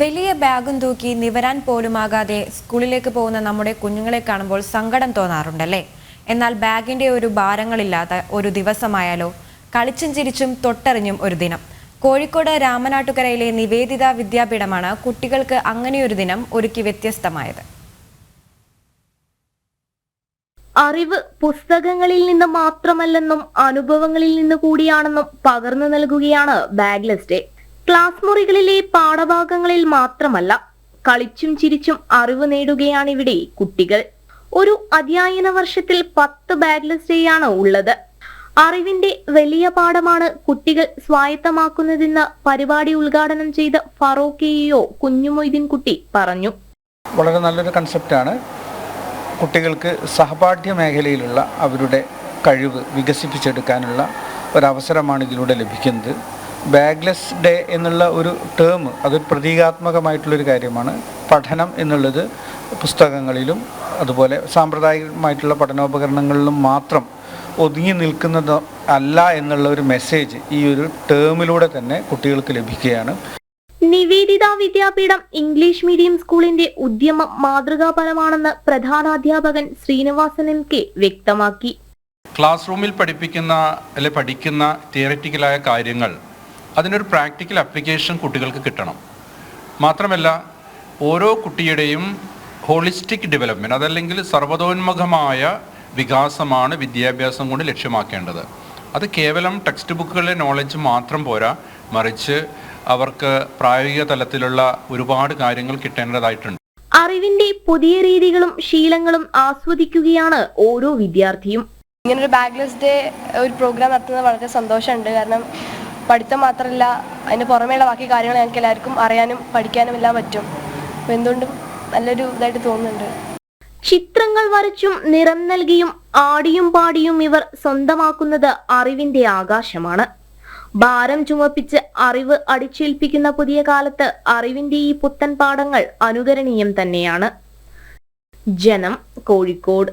വലിയ ബാഗും തൂക്കി നിവരാൻ പോലുമാകാതെ സ്കൂളിലേക്ക് പോകുന്ന നമ്മുടെ കുഞ്ഞുങ്ങളെ കാണുമ്പോൾ സങ്കടം തോന്നാറുണ്ടല്ലേ? എന്നാൽ ബാഗിന്റെ ഒരു ഭാരങ്ങളില്ലാത്ത ഒരു ദിവസമായാലോ കളിച്ചും ചിരിച്ചും തൊട്ടറിഞ്ഞും ഒരു ദിനം. കോഴിക്കോട് രാമനാട്ടുകരയിലെ നിവേദിത വിദ്യാപീഠമാണ് കുട്ടികൾക്ക് അങ്ങനെയൊരു ദിനം ഒരുക്കി വ്യത്യസ്തമായത്. അറിവ് പുസ്തകങ്ങളിൽ നിന്ന് മാത്രമല്ലെന്നും അനുഭവങ്ങളിൽ നിന്ന് കൂടിയാണെന്നും പകർന്നു നൽകുകയാണ് ബാഗ്ലെസ് ഡേ ക്ലാസ് മുറികളിലെ പാഠഭാഗങ്ങളിൽ മാത്രമല്ല കളിച്ചും ചിരിച്ചും അറിവ് നേടുകയാണിവിടെ കുട്ടികൾ. ഒരു അധ്യയന വർഷത്തിൽ പത്ത് ബാഗ്ലസ് ഡേ ആണ് ഉള്ളത്. അറിവിന്റെ വലിയ പാഠമാണ് കുട്ടികൾ സ്വായത്തമാക്കുന്നതെന്ന് പരിപാടി ഉദ്ഘാടനം ചെയ്ത ഫറൂഖ് ഇഒ കുഞ്ഞുമൊയ്തീൻ കുട്ടി പറഞ്ഞു. വളരെ നല്ലൊരു കൺസെപ്റ്റ് ആണ്. കുട്ടികൾക്ക് സഹപാഠ്യ മേഖലയിലുള്ള അവരുടെ കഴിവ് വികസിപ്പിച്ചെടുക്കാനുള്ള ഒരവസരമാണ് ഇതിലൂടെ ലഭിക്കുന്നത്. ബാഗ്ലെസ് ഡേ എന്നുള്ള ഒരു ടേം അതൊരു പ്രതീകാത്മകമായിട്ടുള്ളൊരു കാര്യമാണ്. പഠനം എന്നുള്ളത് പുസ്തകങ്ങളിലും അതുപോലെ സാമ്പ്രദായികമായിട്ടുള്ള പഠനോപകരണങ്ങളിലും മാത്രം ഒതുങ്ങി നിൽക്കുന്നത് അല്ല എന്നുള്ള ഒരു മെസ്സേജ് ഈ ഒരു ടേമിലൂടെ തന്നെ കുട്ടികൾക്ക് ലഭിക്കുകയാണ്. നിവേദിത വിദ്യാപീഠം ഇംഗ്ലീഷ് മീഡിയം സ്കൂളിന്റെ ഉദ്യമം മാതൃകാപരമാണെന്ന് പ്രധാനാധ്യാപകൻ ശ്രീനിവാസൻ എം കെ വ്യക്തമാക്കി. ക്ലാസ് റൂമിൽ പഠിപ്പിക്കുന്ന അല്ലെ പഠിക്കുന്ന തിയററ്റിക്കലായ കാര്യങ്ങൾ അതിനൊരു പ്രാക്ടിക്കൽ അപ്ലിക്കേഷൻ കുട്ടികൾക്ക് കിട്ടണം. മാത്രമല്ല ഓരോ കുട്ടിയുടെയും ഹോളിസ്റ്റിക് ഡെവലപ്മെന്റ് അതല്ലെങ്കിൽ സർവതോന്മുഖമായ വികാസമാണ് വിദ്യാഭ്യാസം കൊണ്ട് ലക്ഷ്യമാക്കേണ്ടത്. അത് കേവലം ടെക്സ്റ്റ് ബുക്കുകളിലെ നോളജ് മാത്രം പോരാ മറിച്ച് അവർക്ക് പ്രായോഗിക തലത്തിലുള്ള ഒരുപാട് കാര്യങ്ങൾ കിട്ടേണ്ടതായിട്ടുണ്ട്. അറിവിന്റെ പുതിയ രീതികളും ശീലങ്ങളും ആസ്വദിക്കുകയാണ് ഓരോ വിദ്യാർത്ഥിയും. ഇങ്ങനൊരു ബാഗ്ലെസ് ഡേ ഒരു പ്രോഗ്രാം നടത്തുന്നത് വളരെ സന്തോഷമുണ്ട്. കാരണം പഠിത്തം മാത്രമല്ല അതിന് പുറമേയുള്ള ബാക്കി കാര്യങ്ങൾ ഞങ്ങൾക്ക് എല്ലാവർക്കും അറിയാനും പഠിക്കാനും എല്ലാം പറ്റും. അപ്പം എന്തുകൊണ്ടും നല്ലൊരു ഇതായിട്ട് തോന്നുന്നുണ്ട്. ചിത്രങ്ങൾ വരച്ചും നിറം നൽകിയും ആടിയും പാടിയും ഇവർ സ്വന്തമാക്കുന്നത് അറിവിന്റെ ആകാശമാണ്. ഭാരം ചുമപ്പിച്ച് അറിവ് അടിച്ചേൽപ്പിക്കുന്ന പുതിയ കാലത്ത് അറിവിന്റെ ഈ പുത്തൻ പാഠങ്ങൾ അനുകരണീയം തന്നെയാണ്. ജനം കോഴിക്കോട്.